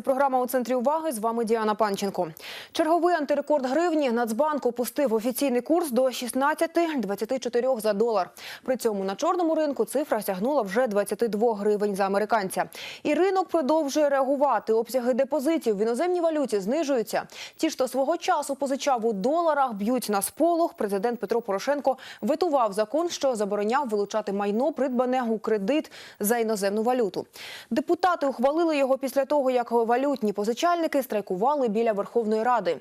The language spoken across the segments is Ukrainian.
Це програма у центрі уваги. З вами Діана Панченко. Черговий антирекорд гривні Нацбанк опустив офіційний курс до 16,24 за долар. При цьому на чорному ринку цифра сягнула вже 22 гривень за американця. І ринок продовжує реагувати. Обсяги депозитів в іноземній валюті знижуються. Ті, хто свого часу позичав у доларах, б'ють на сполох. Президент Петро Порошенко ветував закон, що забороняв вилучати майно, придбане у кредит за іноземну валюту. Депутати ухвалили його після того, як валютні позичальники страйкували біля Верховної Ради. 对。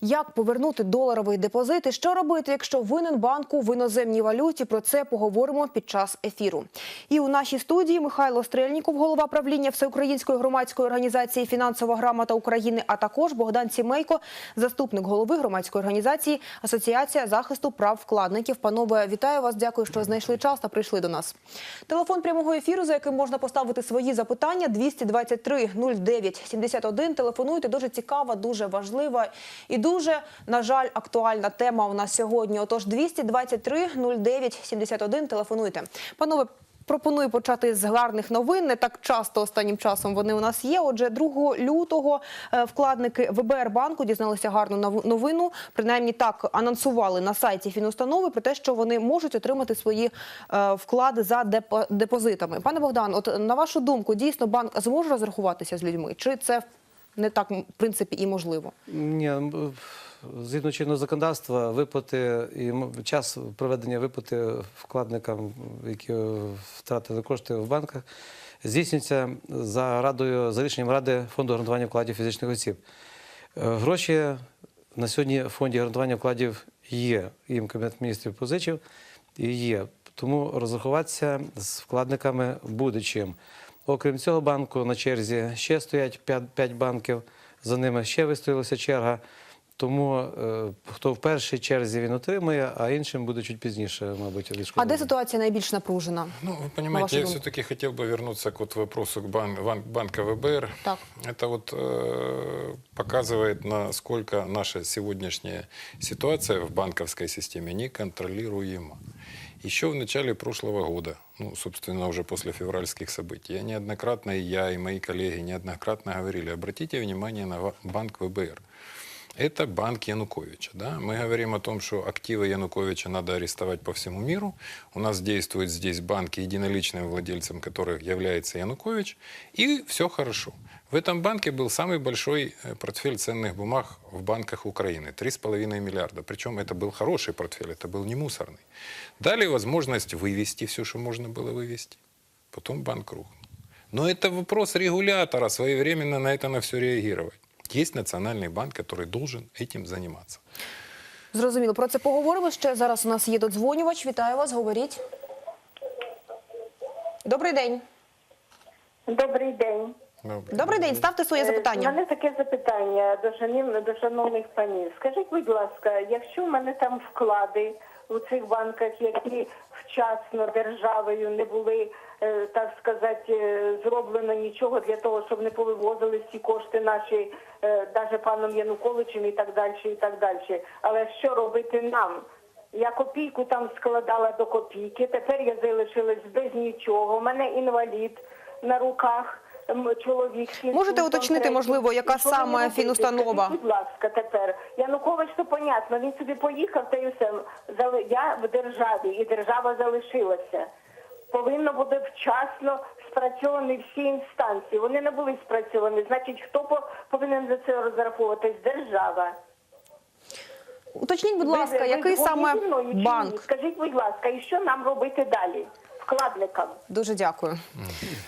Як повернути доларовий депозит і що робити, якщо винен банку в іноземній валюті? Про це поговоримо під час ефіру. І у нашій студії Михайло Стрельніков, голова правління Всеукраїнської громадської організації Фінансова грамота України, а також Богдан Сімейко, заступник голови громадської організації Асоціація захисту прав вкладників. Панове, вітаю вас. Дякую, що знайшли час та прийшли до нас. Телефон прямого ефіру, за яким можна поставити свої запитання 223 09 71. Телефонуйте. Дуже цікава, дуже важлива і дуже, на жаль, актуальна тема у нас сьогодні. Отож, 223 09 71. Телефонуйте. Панове, Пропоную почати з гарних новин. Не так часто останнім часом вони у нас є. Отже, 2 лютого е, вкладники ВБР банку дізналися гарну нов- новину. Принаймні так анонсували на сайті фінустанови про те, що вони можуть отримати свої е, вклади за депо- депозитами. Пане Богдан, от на вашу думку, дійсно банк зможе розрахуватися з людьми? Чи це не так в принципі і можливо? Ні, згідно чинного законодавства, виплати і час проведення виплати вкладникам, які втратили кошти в банках, здійснюється за радою за рішенням ради фонду гарантування вкладів фізичних осіб. Е, Гроші на сьогодні в фонді гарантування вкладів є. Їм кабінет міністрів позичив і є. Тому розрахуватися з вкладниками буде чим. Окрім цього банку на черзі ще стоять 5, банків, за ними ще вистоялася черга. Тому е, хто в першій черзі він отримує, а іншим буде чуть пізніше, мабуть, А де відшкодовано. ситуація найбільш напружена? Ну, вы вашу понимаете, я думку? все-таки хотел бы вернуться к вот вопросу к бан- ван- банка ВБР. Так. Это вот э, показывает, насколько наша сегодняшняя ситуация в банковской системе неконтролируема. Еще в начале прошлого года, ну, собственно, уже после февральских событий, я неоднократно, и я, и мои коллеги неоднократно говорили, обратите внимание на ва- банк ВБР. Это банк Януковича. Да? Мы говорим о том, что активы Януковича надо арестовать по всему миру. У нас действуют здесь банки, единоличным владельцем которых является Янукович. И все хорошо. В этом банке был самый большой э, портфель ценных бумаг в банках Украины. 3,5 миллиарда. Причем это был хороший портфель, это был не мусорный. Дали возможность вывести все, что можно было вывести. Потом банк рухнул. Но это вопрос регулятора своевременно на это на все реагировать. Есть национальный банк, который должен этим заниматься. Зрозуміло, про це поговоримо ще. Зараз у нас є додзвонювач. Вітаю вас, говоріть. Добрий день. Добрий день. Добрий день, ставте своє Е, У запитання. мене таке запитання до шанів, до шановних панів. Скажіть, будь ласка, якщо в мене там вклади у цих банках, які вчасно державою не були, е, так сказати, е, зроблено нічого для того, щоб не повивозили ці кошти наші, навіть паном Януковичем і так далі, і так далі. Але що робити нам? Я копійку там складала до копійки, тепер я залишилась без нічого. У мене інвалід на руках. Чоловік Можете уточнити, можливо, яка саме фінустанова? Будь ласка, тепер Янукович, то понятно, він собі поїхав та й усе. Я в державі, і держава залишилася. Повинно буде вчасно спрацьовані всі інстанції. Вони не були спрацьовані. Значить, хто по- повинен за це розраховуватись? Держава. Уточніть, будь ласка, ви який ви, саме мною банк? Скажіть, будь ласка, і що нам робити далі? Вкладникам. Дуже дякую.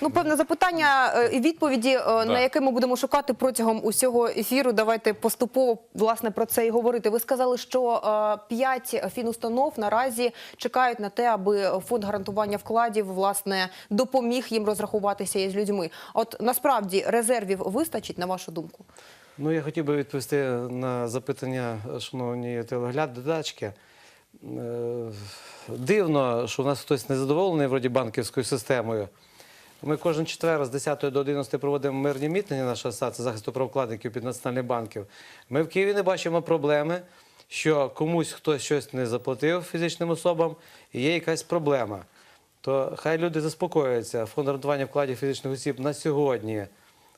Ну, певне запитання е, і відповіді, е, на яке ми будемо шукати протягом усього ефіру. Давайте поступово власне про це і говорити. Ви сказали, що е, п'ять фінустанов наразі чекають на те, аби фонд гарантування вкладів власне допоміг їм розрахуватися із людьми. От насправді резервів вистачить, на вашу думку? Ну, я хотів би відповісти на запитання шановні телеглядачки. Е, Дивно, що у нас хтось незадоволений вроді банківською системою. Ми кожен четвер з 10 до 11 проводимо мирні мітинги, наша асоціація захисту прав вкладників під національних банків. Ми в Києві не бачимо проблеми, що комусь хтось щось не заплатив фізичним особам, і є якась проблема. То хай люди заспокоюються. Фонд гарантування вкладів фізичних осіб на сьогодні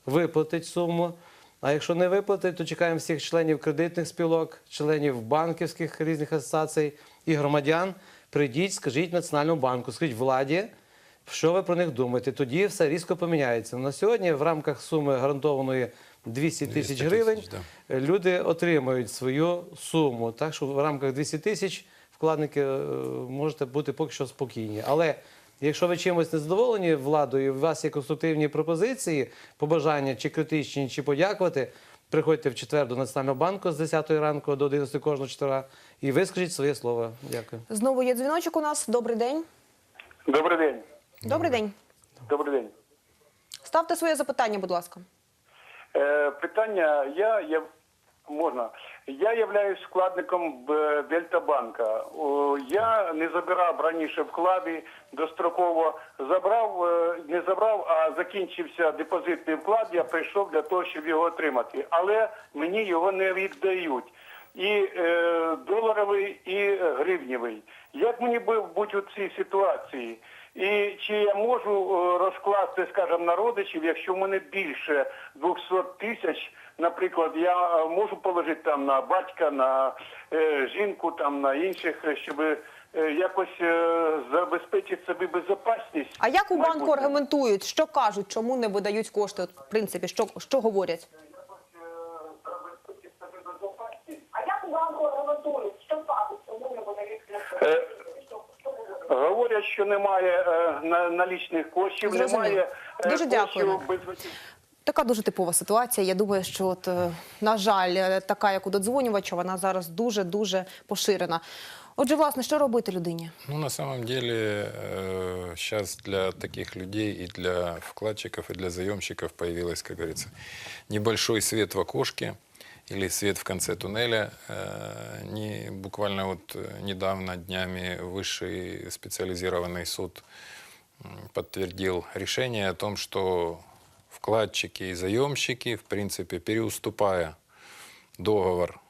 виплатить суму. А якщо не виплатить, то чекаємо всіх членів кредитних спілок, членів банківських різних асоціацій і громадян. Прийдіть, скажіть Національному банку, скажіть владі, що ви про них думаєте. Тоді все різко поміняється. На сьогодні в рамках суми гарантованої 200 тисяч гривень люди отримують свою суму. Так що в рамках 200 тисяч вкладники е, можете бути поки що спокійні. Але якщо ви чимось не задоволені владою, у вас є конструктивні пропозиції, побажання чи критичні, чи подякувати, приходьте в четвер до Національного банку з 10 ранку до 11 кожного четверга і вискажіть своє слово. Дякую. Знову є дзвіночок у нас. Добрий день. Добрий день. Добрий день. Добрий день. Ставте своє запитання, будь ласка. Е, питання я, я можна. Я являюсь вкладником Б- Дельтабанка. Я не забирав раніше вклади достроково. Забрав, е, не забрав, а закінчився депозитний вклад. Я прийшов для того, щоб його отримати. Але мені його не віддають. І е, доларовий, і гривневий. Як мені бути у цій ситуації? І чи я можу е, розкласти, скажімо, на родичів, якщо в мене більше 200 тисяч, наприклад, я е, можу положити там на батька, на е, жінку, там на інших, щоб якось забезпечити собі безпечність. А як у банку аргументують, що кажуть, чому не видають кошти? От, в принципі, що, що говорять? А як у банку аргументують? Що кажуть, чому не подають Е, Говорять, що немає е, на- налічних коштів, Зрозуміло. немає е, Дуже коштів без Така дуже типова ситуація. Я думаю, що от, е, на жаль, е, така, як у додзвонювача, вона зараз дуже дуже поширена. Отже, власне, що робити людині? Ну, на самом деле, сейчас для таких людей и для вкладчиков, и для заемщиков появилась, как говорится, небольшой свет в окошке или свет в конце туннеля. Э, Не, буквально вот э, недавно днями высший специализированный суд м, подтвердил решение о том, что вкладчики и заемщики, в принципе, переуступая договор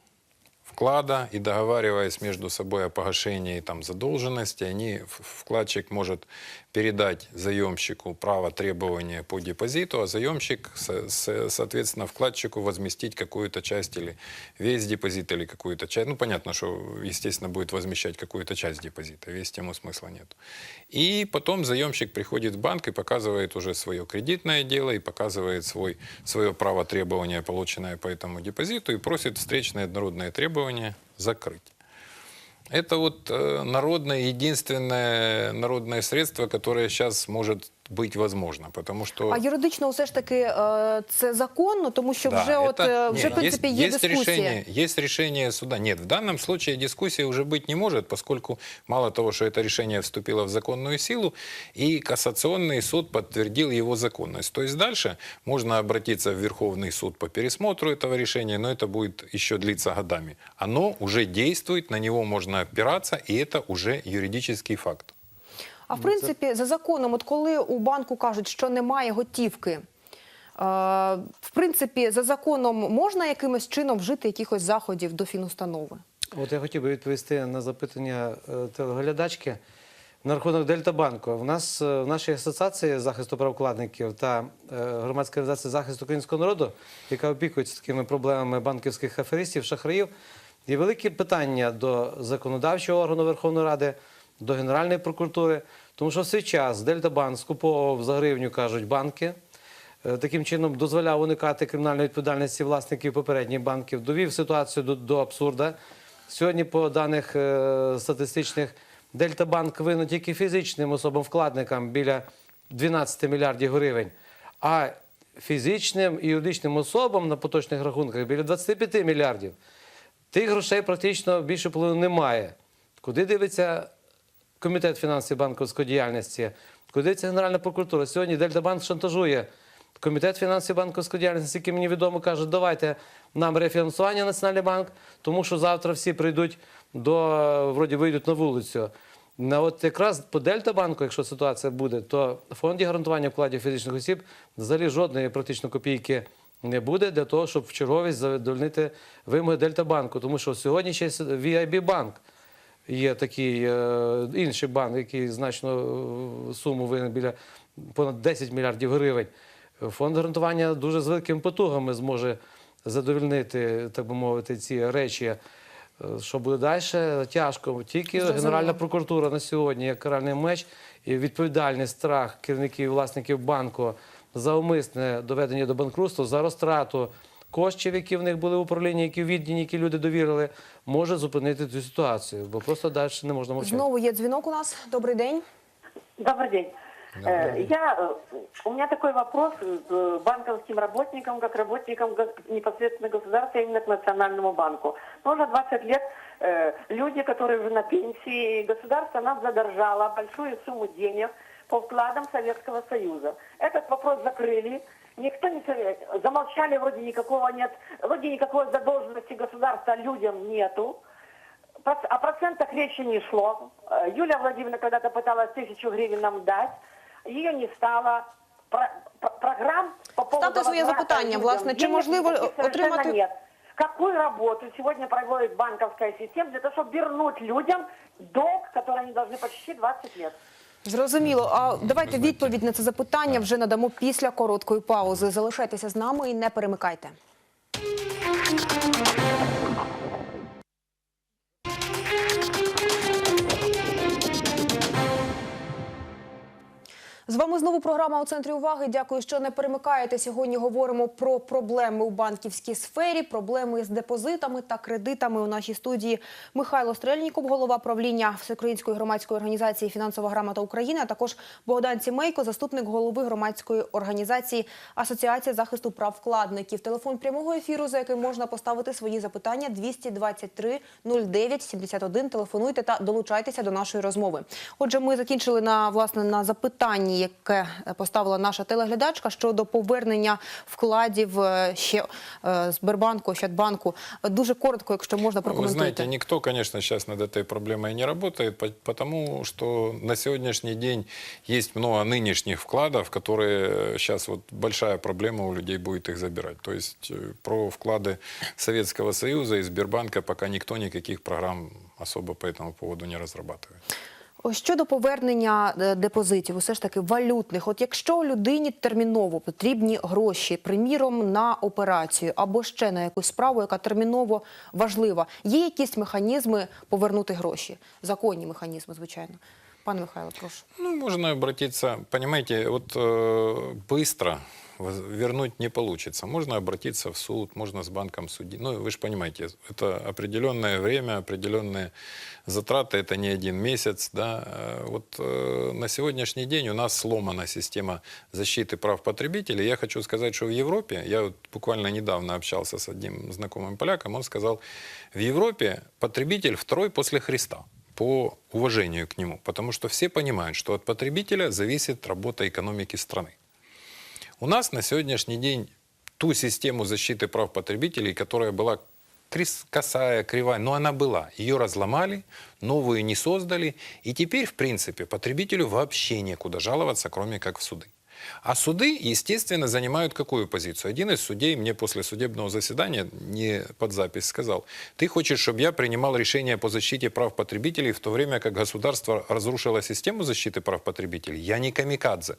вклада и договариваясь между собой о погашении там, задолженности, они, в- вкладчик может передать заемщику право требования по депозиту, а заемщик, со- со- соответственно, вкладчику возместить какую-то часть или весь депозит, или какую-то часть. Ну, понятно, что, естественно, будет возмещать какую-то часть депозита, весь ему смысла нет. И потом заемщик приходит в банк и показывает уже свое кредитное дело, и показывает свой, свое право требования, полученное по этому депозиту, и просит встречные однородные требования закрыть. Это вот э, народное, единственное народное средство, которое сейчас может быть возможно, потому что... А юридично все ж таки е, це законно, тому що Да, вже от это- е, вже в нет, принципі есть, є есть дискусія. решение, есть решение суда. Нет, в данном случае дискуссии уже быть не может, поскольку мало того, что это решение вступило в законную силу, и кассационный суд подтвердил его законность. То есть дальше можно обратиться в Верховный суд по пересмотру этого решения, но это будет еще длиться годами. Оно уже действует, на него можно опираться, и это уже юридический факт. А в принципі, за законом, от коли у банку кажуть, що немає готівки, е, в принципі, за законом можна якимось чином вжити якихось заходів до фінустанови? От я хотів би відповісти на запитання е, телеглядачки на рахунок Дельтабанку. У нас е, в нашій асоціації захисту прав вкладників та громадська організація захисту українського народу, яка опікується такими проблемами банківських аферистів, шахраїв, є великі питання до законодавчого органу Верховної Ради, до Генеральної прокуратури, тому що в свій час Дельтабанк скуповував за гривню, кажуть, банки. Е, Таким чином дозволяв уникати кримінальної відповідальності власників попередніх банків, довів ситуацію до, до абсурда. Сьогодні, по даних е, статистичних, Дельтабанк винен тільки фізичним особам-вкладникам біля 12 мільярдів гривень, а фізичним і юридичним особам на поточних рахунках біля 25 мільярдів. Тих грошей практично більше половини немає. Куди дивиться Комітет фінансів банківської діяльності, куди дивиться Генеральна прокуратура? Сьогодні Дельтабанк шантажує Комітет фінансів банківської діяльності, який мені відомо, каже, давайте нам рефінансування Національний банк, тому що завтра всі прийдуть до, вроді вийдуть на вулицю. На от якраз по Дельтабанку, якщо ситуація буде, то в фонді гарантування вкладів фізичних осіб взагалі жодної практично копійки не буде для того, щоб в черговість задовольнити вимоги Дельтабанку. Тому що сьогодні ще VIB банк є такий е, інший банк, який значно е, суму винен біля понад 10 мільярдів гривень. Фонд гарантування дуже з великими потугами зможе задовольнити, так би мовити, ці речі. Е, Що буде далі? Тяжко. Тільки Зрозуміло. Генеральна прокуратура на сьогодні як каральний меч і відповідальний страх керівників і власників банку за умисне доведення до банкрутства, за розтрату коштів, які в них були в управлінні, які віддані, які люди довірили, може зупинити цю ситуацію, бо просто далі не можна мовчати. Знову є дзвінок у нас. Добрий день. Добрый день. Э, Я, э, у меня такой вопрос к банковским работникам, как работникам гос- непосредственно государства, именно к Национальному банку. Ну, уже 20 лет э, люди, которые уже на пенсии, государство нам задержало большую сумму денег по вкладам Советского Союза. Этот вопрос закрыли. Никто не совет- замолчали, вроде никакого нет, вроде никакой задолженности государства людям нету. О процентах речи не шло. Э, Юлия Владимировна когда-то пыталась тысячу гривен нам дать. Ее не стало. Про- про- программ по поводу Ставте своє запитання, власне, чи можливо отримати- нет. Какую работу сегодня проводит банковская система для того, чтобы вернуть людям долг, который они должны почти 20 лет? Зрозуміло. А давайте відповідь на це запитання вже надамо після короткої паузи. Залишайтеся з нами і не перемикайте. З вами знову програма у центрі уваги. Дякую, що не перемикаєте. Сьогодні говоримо про проблеми у банківській сфері, проблеми з депозитами та кредитами. У нашій студії Михайло Стрельніков, голова правління Всеукраїнської громадської організації Фінансова грамота України, а також Богдан Сімейко, заступник голови громадської організації Асоціація захисту прав вкладників. Телефон прямого ефіру, за яким можна поставити свої запитання 223 09 71. Телефонуйте та долучайтеся до нашої розмови. Отже, ми закінчили на власне на запитанні, яке поставила наша телеглядачка щодо повернення вкладів е, ще е, Сбербанку, Ощадбанку. Дуже коротко, якщо можна Ну, Вы прокоментуйте. знаете, никто, конечно, сейчас над этой проблемой не работает, по- потому что на сегодняшний день есть много нынешних вкладов, которые сейчас вот большая проблема у людей будет их забирать. То есть э, про вклады Советского Союза и Сбербанка пока никто никаких программ особо по этому поводу не разрабатывает. Щодо повернення е, депозитів, усе ж таки валютних. От якщо людині терміново потрібні гроші, приміром на операцію або ще на якусь справу, яка терміново важлива, є якісь механізми повернути гроші? Законні механізми, звичайно. Пане Михайло, прошу. Ну, можно обратиться, понимаете, вот э, вернуть не получится. Можно обратиться в суд, можно с банком судить. Ну, вы же понимаете, это определенное время, определенные затраты, это не один месяц. Да? Э, Вот э, на сегодняшний день у нас сломана система защиты прав потребителей. Я хочу сказать, что в Европе, я вот буквально недавно общался с одним знакомым поляком, он сказал, в Европе потребитель второй после Христа по уважению к нему, потому что все понимают, что от потребителя зависит работа экономики страны. У нас на сегодняшний день ту систему защиты прав потребителей, которая была косая, кривая, но она была. Ее разломали, новую не создали, и теперь, в принципе, потребителю вообще некуда жаловаться, кроме как в суды. А суды, естественно, занимают какую позицию? Один из судей мне после судебного заседания, не под запись, сказал, ты хочешь, чтобы я принимал решение по защите прав потребителей в то время, как государство разрушило систему защиты прав потребителей? Я не камикадзе.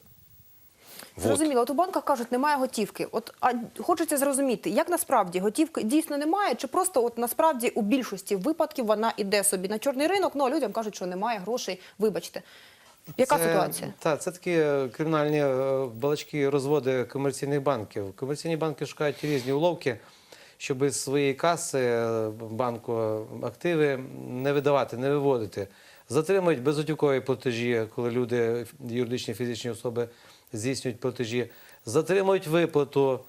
Зрозуміло, от у банках кажуть, немає готівки. От а хочеться зрозуміти, як насправді готівки дійсно немає, чи просто от насправді у більшості випадків вона іде собі на чорний ринок, ну а людям кажуть, що немає грошей. Вибачте. Яка Це- ситуація? Так, це такі е, кримінальні е, балачки розводи комерційних банків. Комерційні банки шукають різні уловки, щоб з своєї каси е, банку активи не видавати, не виводити. Затримують безготівкові платежі, коли люди, юридичні фізичні особи, здійснюють платежі. Затримують виплату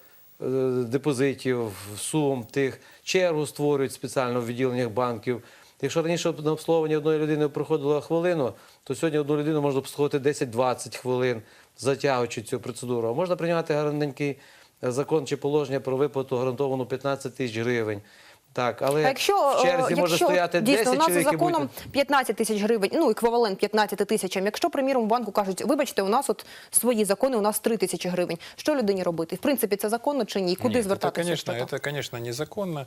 е, депозитів, сум тих, чергу створюють спеціально в відділеннях банків. Якщо раніше на обслуговування одної людини проходило хвилину, то сьогодні одну людину можна обслуговувати 10-20 хвилин, затягуючи цю процедуру. А можна прийняти гарненький е, закон чи положення про виплату гарантовану 15 тисяч гривень. Так, але А якщо, в черзі е, може якщо стояти дійсно 10 у нас за чоловік і законом будете- 15 тисяч гривень, ну еквівалент 15 тисячам. Якщо, приміром, в банку кажуть, вибачте, у нас от свої закони, у нас 3 тисячі гривень. Що людині робити? В принципі, це законно чи ні? Куди Нет, звертатися? Это, конечно, Що-то? это, конечно, незаконно.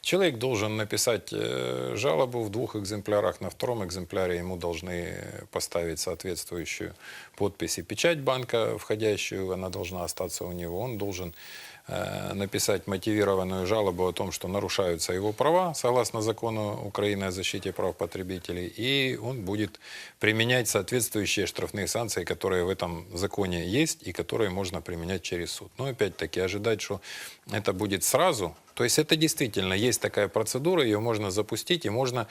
Человек должен написать э, жалобу в двух экземплярах. На втором экземпляре ему должны поставить соответствующую подпись и печать банка входящую. Она должна остаться у него. Он должен э, написать мотивированную жалобу о том, что нарушаются его права, согласно закону Украины о защите прав потребителей, и он будет применять соответствующие штрафные санкции, которые в этом законе есть и которые можно применять через суд. Но опять-таки ожидать, что это будет сразу, то есть это действительно есть такая процедура, ее можно запустить, и можно...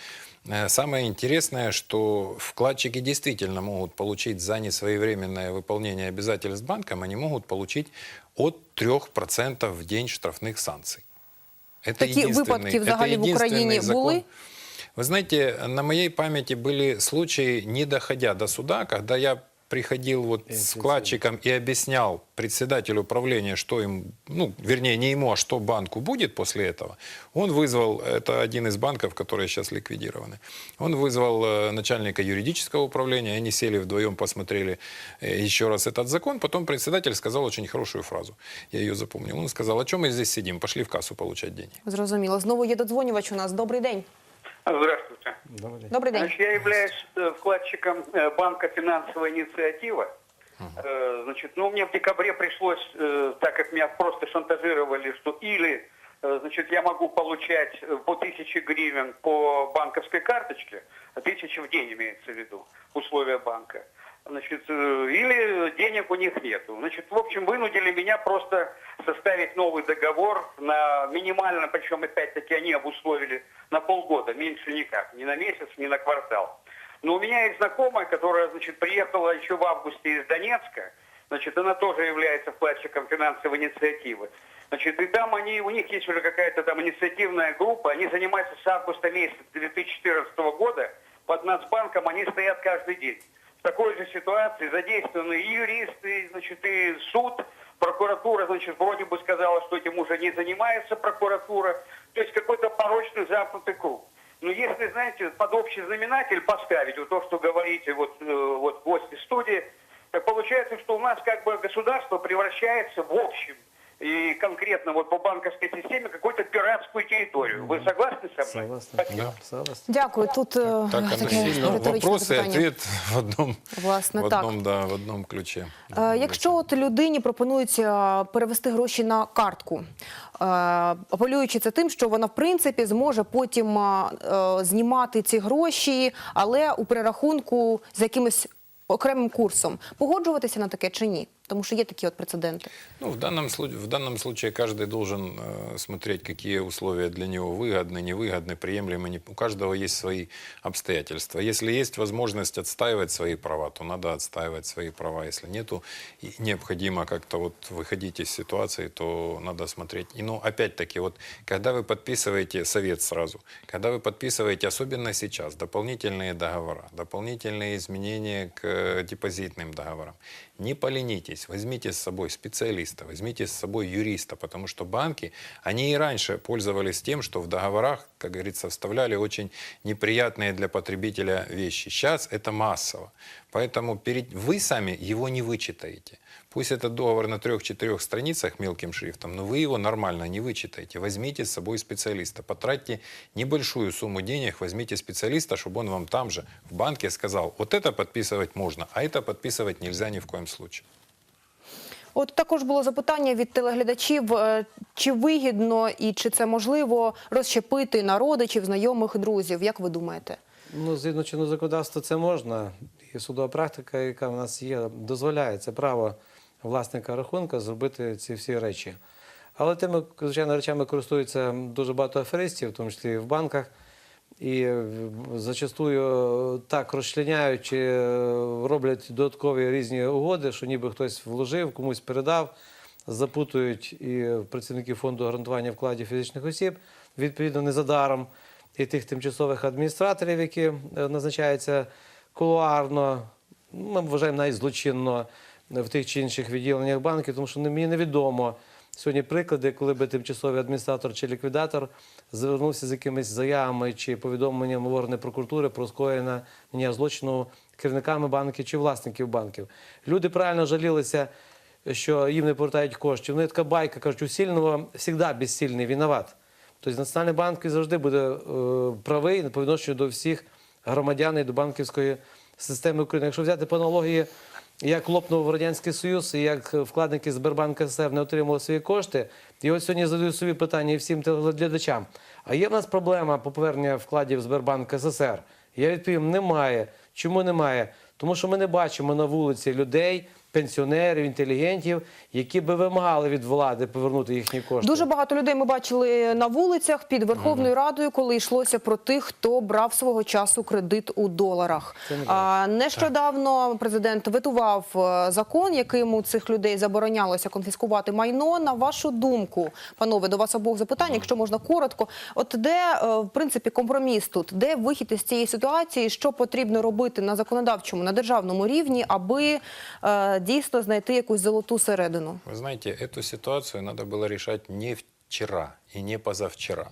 э, Самое интересное, что вкладчики действительно могут получить за несвоевременное выполнение обязательств банком, они могут получить от 3% в день штрафных санкций. Это Такі единственный- випадки это взагалі в единственный Україні закон. були? Вы знаете, на моей памяти были случаи, не доходя до суда, когда я приходил вот с вкладчиком и объяснял председателю управления, что им, ну, вернее, не ему, а что банку будет после этого. Он вызвал, это один из банков, которые сейчас ликвидированы, он вызвал э, начальника юридического управления, они сели вдвоем, посмотрели э, еще раз этот закон, потом председатель сказал очень хорошую фразу, я ее запомнил. Он сказал, о чем мы здесь сидим, пошли в кассу получать деньги. Зрозуміло. Знову є додзвонювач у нас. Добрий день. Здравствуйте. Добрий день. Значит, я являюсь э, вкладчиком э, банка «Финансовая инициатива». Э, Значит, ну, мне в декабре пришлось, э, так как меня просто шантажировали, что или э, значит, я могу получать э, по тысяче гривен по банковской карточке, а тысяча в день имеется в виду, условия банка. Значит, э, или денег у них нету. Значит, в общем, вынудили меня просто составить новый договор на минимально, причем опять-таки они обусловили на полгода, меньше никак, ни на месяц, ни на квартал. Но у меня есть знакомая, которая, значит, приехала еще в августе из Донецка, значит, она тоже является вкладчиком финансовой инициативы. Значит, и там они, у них есть уже какая-то там инициативная группа, они занимаются с августа месяца 2014 года, под Нацбанком они стоят каждый день. В такой же ситуации задействованы и юристы, значит, и суд, прокуратура, значит, вроде бы сказала, что этим уже не занимается прокуратура. То есть какой-то порочный замкнутый круг. Но если, знаете, под общий знаменатель поставить вот то, что говорите вот, э, вот гости студии, так получается, что у нас как бы государство превращается в общем и конкретно вот по банковской системе какую-то пиратскую территорию. Вы согласны со мной? Согласен. Спасибо. Согласен. Дякую. Тут Так оно таке сильно. Вопрос и запитання. ответ в одном, Власне, в так. да, в одном ключе. Е, Якщо от людині пропонують е, перевести гроші на картку, е, апелюючи це тим, що вона в принципі зможе потім е, е, знімати ці гроші, але у перерахунку з якимось окремим курсом, погоджуватися на таке чи ні? Тому що є такі от прецеденти. Ну, в данном, в данном случае каждый должен э, смотреть, какие условия для него выгодны, невыгодны, приемлемы. не- У каждого есть свои обстоятельства. Если есть возможность отстаивать свои права, то надо отстаивать свои права. Если нету, необходимо как-то вот выходить из ситуации, то надо смотреть. И, ну, опять-таки, вот когда вы подписываете, совет сразу, когда вы подписываете, особенно сейчас, дополнительные договора, дополнительные изменения к э, депозитным договорам, не поленитесь, возьмите с собой специалиста, возьмите с собой юриста, потому что банки, они и раньше пользовались тем, что в договорах, как говорится, вставляли очень неприятные для потребителя вещи. Сейчас это массово. Поэтому перед... вы сами его не вычитаете. Пусть этот договор на трех-четырех страницах мелким шрифтом, но вы его нормально не вычитаете. Возьмите с собой специалиста, потратьте небольшую сумму денег, возьмите специалиста, чтобы он вам там же в банке сказал, вот это подписывать можно, а это подписывать нельзя ни в коем случае. От також було запитання від телеглядачів: е, чи вигідно і чи це можливо розщепити на родичів, знайомих, друзів? Як ви думаєте? Ну, згідно чинного законодавства це можна. І судова практика, яка в нас є, дозволяє це право власника рахунка зробити ці всі речі. Але тими, звичайно, речами користуються дуже багато аферистів, в тому числі в банках. І е, зачастую так розчленяють чи е, роблять додаткові різні угоди, що ніби хтось вложив, комусь передав, запутують і працівників фонду гарантування вкладів фізичних осіб, відповідно, не за і тих тимчасових адміністраторів, які е, назначаються кулуарно, ми вважаємо навіть злочинно в тих чи інших відділеннях банків, тому що мені невідомо, сьогодні приклади, коли би тимчасовий адміністратор чи ліквідатор звернувся з якимись заявами чи повідомленням в органи прокуратури про скоєння злочину керівниками банків чи власників банків. Люди правильно жалілися, що їм не повертають коштів. Ну, є така байка, кажуть, у сильного завжди безсильний виноват. Тобто Національний банк завжди буде е, правий по відношенню до всіх громадян і до банківської системи України. Якщо взяти по аналогії, як лопнув Радянський Союз і як вкладники Сбербанка СФ не отримали свої кошти, і ось сьогодні задаю собі питання всім телеглядачам. А є в нас проблема по поверненню вкладів Сбербанка СССР? Я відповім, немає. Чому немає? Тому що ми не бачимо на вулиці людей, пенсіонерів, інтелігентів, які би вимагали від влади повернути їхні кошти. Дуже багато людей ми бачили на вулицях під Верховною Радою, коли йшлося про тих, хто брав свого часу кредит у доларах. А, нещодавно президент ветував е, закон, яким у цих людей заборонялося конфіскувати майно. На вашу думку, панове, до вас обох запитання, якщо можна коротко. От де е, в принципі компроміс тут, де вихід із цієї ситуації, що потрібно робити на законодавчому, на державному рівні, аби е, дійсно знайти якусь золоту середину? Вы знаете, эту ситуацию надо было решать не вчера и не позавчера.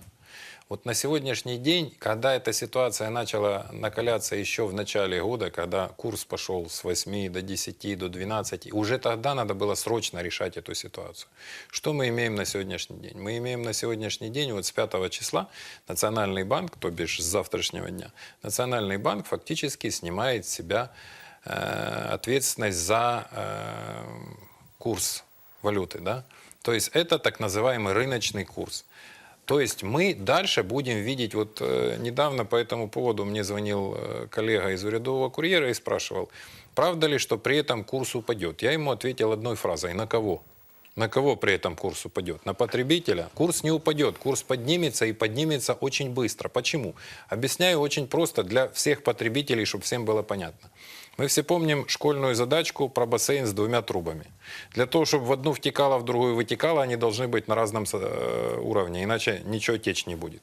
Вот на сегодняшний день, когда эта ситуация начала накаляться еще в начале года, когда курс пошел с 8 до 10, до 12, уже тогда надо было срочно решать эту ситуацию. Что мы имеем на сегодняшний день? Мы имеем на сегодняшний день, вот с 5 числа, Национальный банк, то бишь с завтрашнего дня, Национальный банк фактически снимает с себя э, ответственность за э, курс валюты, да? То есть это так называемый рыночный курс. То есть мы дальше будем видеть, вот э, недавно по этому поводу мне звонил э, коллега из урядового курьера и спрашивал, правда ли, что при этом курс упадет. Я ему ответил одной фразой, на кого? На кого при этом курс упадет? На потребителя? Курс не упадет, курс поднимется и поднимется очень быстро. Почему? Объясняю очень просто для всех потребителей, чтобы всем было понятно. Мы все помним школьную задачку про бассейн с двумя трубами. Для того, чтобы в одну втекало, в другую вытекало, они должны быть на разном э, уровне, иначе ничего течь не будет.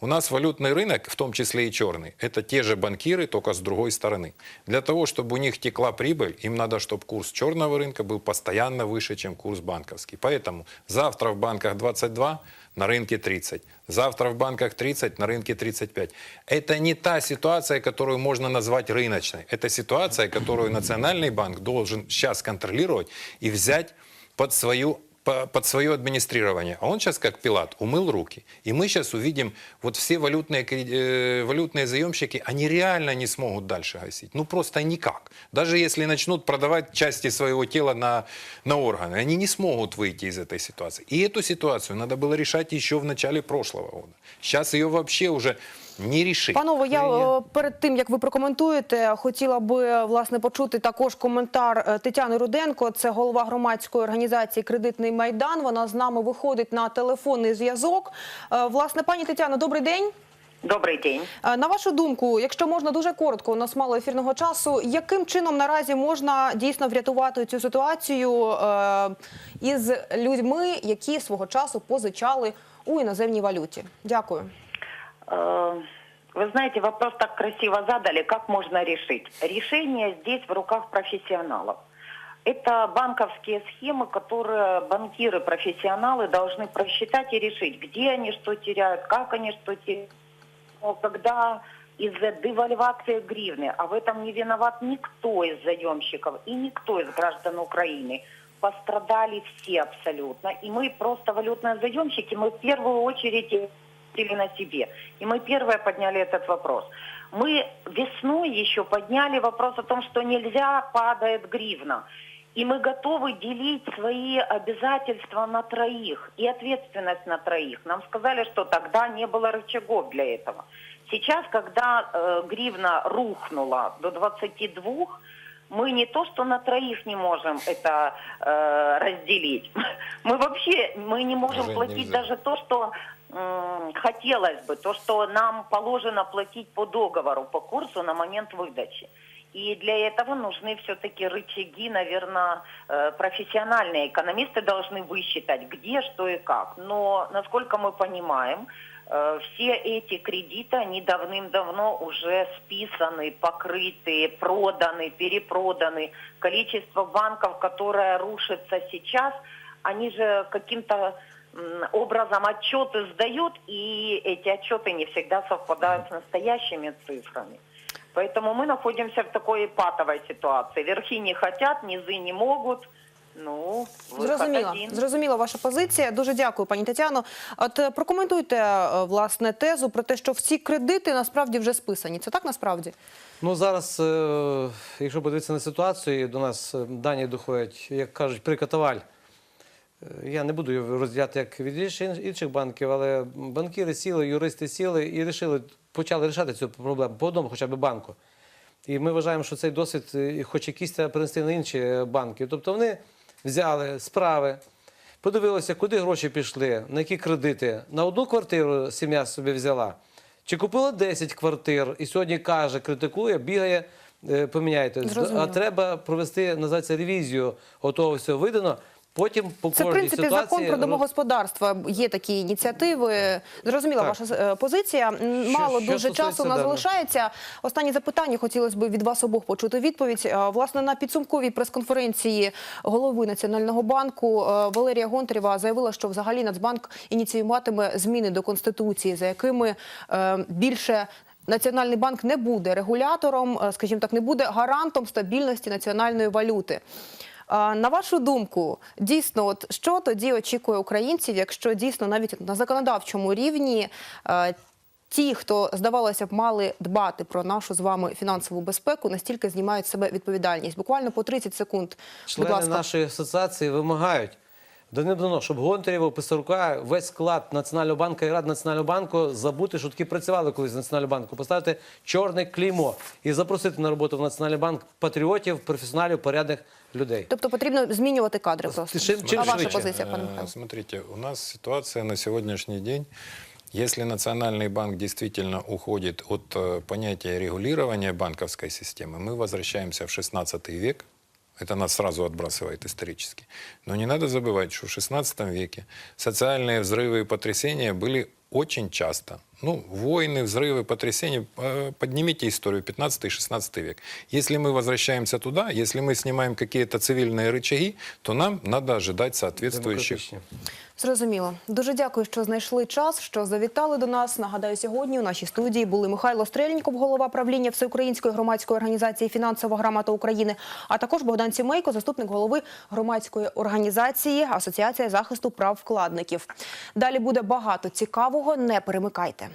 У нас валютный рынок, в том числе и черный, это те же банкиры, только с другой стороны. Для того, чтобы у них текла прибыль, им надо, чтобы курс черного рынка был постоянно выше, чем курс банковский. Поэтому завтра в банках 22, на рынке 30. Завтра в банках 30, на рынке 35. Это не та ситуация, которую можно назвать рыночной. Это ситуация, которую Национальный банк должен сейчас контролировать и взять под свою по- под свое администрирование. А он сейчас, как Пилат, умыл руки. И мы сейчас увидим, вот все валютные, кре- э, валютные заемщики, они реально не смогут дальше гасить. Ну, просто никак. Даже если начнут продавать части своего тела на, на органы, они не смогут выйти из этой ситуации. И эту ситуацию надо было решать еще в начале прошлого года. Сейчас ее вообще уже не решить. Панове, я е, перед тим як ви прокоментуєте, хотіла би е, власне почути також коментар е, Тетяни Руденко. Це голова громадської організації Кредитний майдан. Вона з нами виходить на телефонний зв'язок. Е, Власне, пані Тетяно, добрий день. Добрый день. На вашу думку, якщо можна дуже коротко, у нас мало ефірного часу. Яким чином наразі можна дійсно врятувати цю ситуацію із людьми, які свого часу позичали у іноземній валюті? Дякую. Э, Вы знаете, вопрос так красиво задали, как можно решить? Решение здесь в руках профессионалов. Это банковские схемы, которые банкиры, профессионалы должны просчитать и решить, где они что теряют, как они что теряют. Но когда из-за девальвации гривны, а в этом не виноват никто из заемщиков и никто из граждан Украины, пострадали все абсолютно. И мы просто валютные заемщики, мы в первую очередь или на себе. И мы первые подняли этот вопрос. Мы весной еще подняли вопрос о том, что нельзя, падает гривна. И мы готовы делить свои обязательства на троих и ответственность на троих. Нам сказали, что тогда не было рычагов для этого. Сейчас, когда э, гривна рухнула до 22, мы не то, что на троих не можем это э, разделить. Мы вообще мы не можем Уже платить нельзя. даже то, что м, хотелось бы, то, что нам положено платить по договору, по курсу на момент выдачи. И для этого нужны все-таки рычаги, наверное, э, профессиональные. Экономисты должны высчитать, где, что и как. Но, насколько мы понимаем, э, все эти кредиты, они давным-давно уже списаны, покрыты, проданы, перепроданы. Количество банков, которое рушится сейчас, они же каким-то м, образом отчеты сдают, и эти отчеты не всегда совпадают с настоящими цифрами. Поэтому мы находимся в такой патовой ситуации. Верхи не хотят, низы не могут. Ну, Зрозуміло, зрозуміла ваша позиція. Дуже дякую, пані Тетяно. От е, прокоментуйте е, власне тезу про те, що всі кредити насправді вже списані. Це так насправді? Ну зараз, е, якщо подивитися на ситуацію, до нас дані доходять, як кажуть, при катаваль. Е, Я не буду його розділяти як від інших- банків, але банкіри сіли, юристи сіли і рішили, почали рішати цю проблему по одному хоча б банку. І ми вважаємо, що цей досвід, хоч якийсь треба перенести на інші банки. Тобто вони взяли справи, подивилися, куди гроші пішли, на які кредити. На одну квартиру сім'я собі взяла. Чи купила 10 квартир і сьогодні каже, критикує, бігає, е, поміняйте. Зрозуміло. А треба провести, називається, ревізію готового всього видано. Потім по Це в принципі ситуації закон про домогосподарства. Є такі ініціативи. Зрозуміла Так. ваша е, позиція. Що- Мало що дуже часу нас залишається. Останнє запитання хотілося б від вас обох почути відповідь. Е, Власне на підсумковій прес-конференції голови Національного банку е, Валерія Гонтарєва заявила, що взагалі Нацбанк ініціюватиме зміни до конституції, за якими більше. Національний банк не буде регулятором, скажімо так, не буде гарантом стабільності національної валюти. На вашу думку, дійсно, от що тоді очікує українців, якщо дійсно навіть на законодавчому рівні е, ті, хто здавалося б, мали дбати про нашу з вами фінансову безпеку, настільки знімають з себе відповідальність? Буквально по 30 секунд. Будь ласка. нашої асоціації вимагають давним-давно, щоб Гонтарєва, Писарука, весь склад Національного банку і Рад Національного банку забути, що такі працювали колись в Національному банку, поставити чорне клеймо і запросити на роботу в Національний банк патріотів, професіоналів, порядних людей. Тобто потрібно змінювати кадри просто. Чим- чим а ваша швидше. позиція, пане Э, Михайло? Смотрите, у нас ситуация на сегодняшний день. Если Национальный банк действительно уходит от э, понятия регулирования банковской системы, мы возвращаемся в 16 век. Это нас сразу отбрасывает исторически. Но не надо забывать, что в 16 веке социальные взрывы и потрясения были очень часто. Ну, войны, взрывы, потрясения. Э, Поднимите историю 15-16 век. Если мы возвращаемся туда, если мы снимаем какие-то цивильные рычаги, то нам надо ожидать соответствующих Демократичні. Зрозуміло. Дуже дякую, що знайшли час, що завітали до нас. Нагадаю, сьогодні у нашій студії були Михайло Стрельніков, голова правління Всеукраїнської громадської організації Фінансова грамота України, а також Богдан Сімейко, заступник голови громадської організації Асоціація захисту прав вкладників. Далі буде багато цікавого. Не перемикайте.